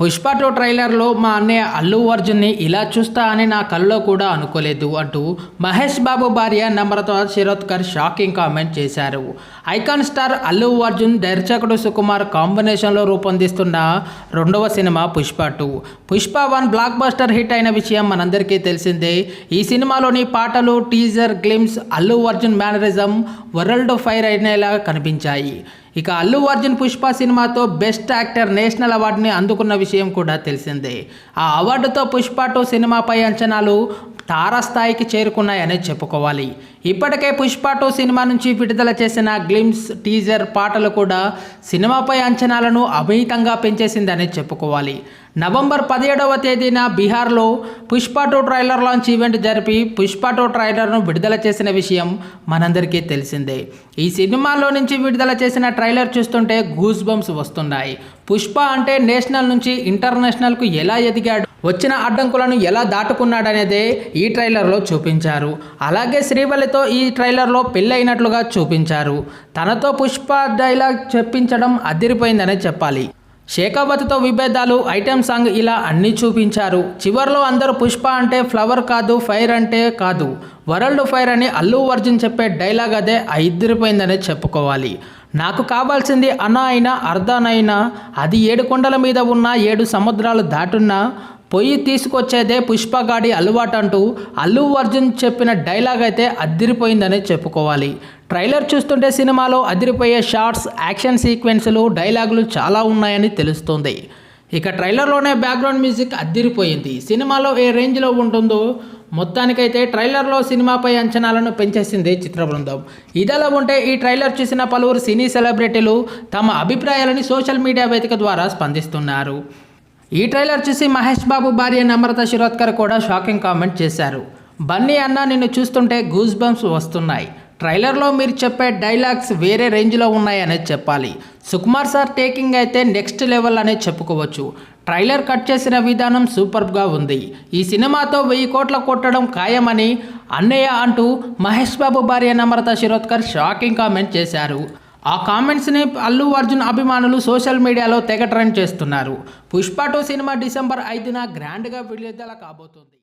Pushpa two ట్రైలర్లో మా అన్నయ్య అల్లు అర్జున్ని ఇలా చూస్తా అని నా కల్లో కూడా అనుకోలేదు అంటూ మహేష్ బాబు భార్య నమ్రత శిరోద్కర్ షాకింగ్ కామెంట్ చేశారు. ఐకాన్ స్టార్ అల్లు అర్జున్ దర్శకుడు సుకుమార్ కాంబినేషన్లో రూపొందిస్తున్న రెండవ cinema Pushpa two. Pushpa one blockbuster hit అయిన విషయం మనందరికీ తెలిసిందే. ఈ సినిమాలోని పాటలు teaser glimpse Allu Arjun mannerism world fire అయినలా కనిపించాయి. ఇక అల్లు అర్జున్ పుష్ప సినిమాతో బెస్ట్ యాక్టర్ నేషనల్ అవార్డుని అందుకున్న విషయం కూడా తెలిసిందే. ఆ అవార్డుతో పుష్ప టూ సినిమాపై అంచనాలు తారాస్థాయికి చేరుకున్నాయని చెప్పుకోవాలి. ఇప్పటికే పుష్ప టూ సినిమా నుంచి విడుదల చేసిన గ్లిమ్స్ టీజర్ పాటలు కూడా సినిమాపై అంచనాలను అమితంగా పెంచేసిందని చెప్పుకోవాలి. నవంబర్ పదిహేడవ తేదీన బీహార్లో Pushpa two trailer launch event జరిపి పుష్ప టూ ట్రైలర్ను విడుదల చేసిన విషయం మనందరికీ తెలిసిందే. ఈ సినిమాలో నుంచి విడుదల చేసిన ట్రైలర్ చూస్తుంటే గూస్ బంప్స్ వస్తున్నాయి. పుష్ప అంటే నేషనల్ నుంచి ఇంటర్నేషనల్కు ఎలా ఎదిగాడు? వచ్చిన అడ్డంకులను ఎలా దాటుకున్నాడనేదే ఈ ట్రైలర్లో చూపించారు. అలాగే శ్రీవల్లితో ఈ ట్రైలర్లో పెళ్ళైనట్లుగా చూపించారు. తనతో పుష్ప డైలాగ్ చెప్పించడం అదిరిపోయిందనే చెప్పాలి. శేఖావతితో విభేదాలు ఐటెం సాంగ్ ఇలా అన్నీ చూపించారు. చివర్లో అందరూ పుష్ప అంటే ఫ్లవర్ కాదు ఫైర్ అంటే కాదు. వరల్డ్ ఫైర్ అని అల్లు అర్జున్ చెప్పే డైలాగ్ అదే అయిద్దిరిపోయిందనే చెప్పుకోవాలి. నాకు కావాల్సింది అన అయినా అర్ధనైనా అది ఏడు కొండల మీద ఉన్న ఏడు సముద్రాలు దాటున్నా పొయ్యి తీసుకొచ్చేదే పుష్పగాడి అలవాటు అంటూ అల్లు అర్జున్ చెప్పిన డైలాగ్ అయితే అదిరిపోయిందని చెప్పుకోవాలి. ట్రైలర్ చూస్తుంటే సినిమాలో అదిరిపోయే షార్ట్స్ యాక్షన్ సీక్వెన్సులు డైలాగులు చాలా ఉన్నాయని తెలుస్తుంది. ఇక ట్రైలర్లోనే బ్యాక్గ్రౌండ్ మ్యూజిక్ అద్దిరిపోయింది సినిమాలో ఏ రేంజ్లో ఉంటుందో మొత్తానికైతే ట్రైలర్లో సినిమాపై అంచనాలను పెంచేసింది చిత్ర బృందం ఇదలా ఉంటే ఈ ట్రైలర్ చూసిన పలువురు సినీ సెలబ్రిటీలు తమ అభిప్రాయాలని సోషల్ మీడియా వేదిక ద్వారా స్పందిస్తున్నారు. ఈ ట్రైలర్ చూసి మహేష్ బాబు భార్య నమ్రత శిరోద్కర్ కూడా షాకింగ్ కామెంట్ చేశారు. బన్నీ అన్న నిన్ను చూస్తుంటే గూస్ బంప్స్ వస్తున్నాయి. ట్రైలర్లో మీరు చెప్పే డైలాగ్స్ వేరే రేంజ్లో ఉన్నాయనేది చెప్పాలి. సుకుమార్ సార్ టేకింగ్ అయితే నెక్స్ట్ లెవెల్ అనే చెప్పుకోవచ్చు. ట్రైలర్ కట్ చేసిన విధానం సూపర్గా ఉంది. ఈ సినిమాతో వెయ్యి కోట్ల కొట్టడం ఖాయమని అన్నయ్య అంటూ మహేష్ బాబు భార్య నమ్రత శిరోద్కర్ షాకింగ్ కామెంట్ చేశారు. ఆ కామెంట్స్ని అల్లు అర్జున్ అభిమానులు సోషల్ మీడియాలో తెగ ట్రెండ్ చేస్తున్నారు. పుష్ప టూ సినిమా డిసెంబర్ ఐదున గ్రాండ్గా విడుదల కాబోతుంది.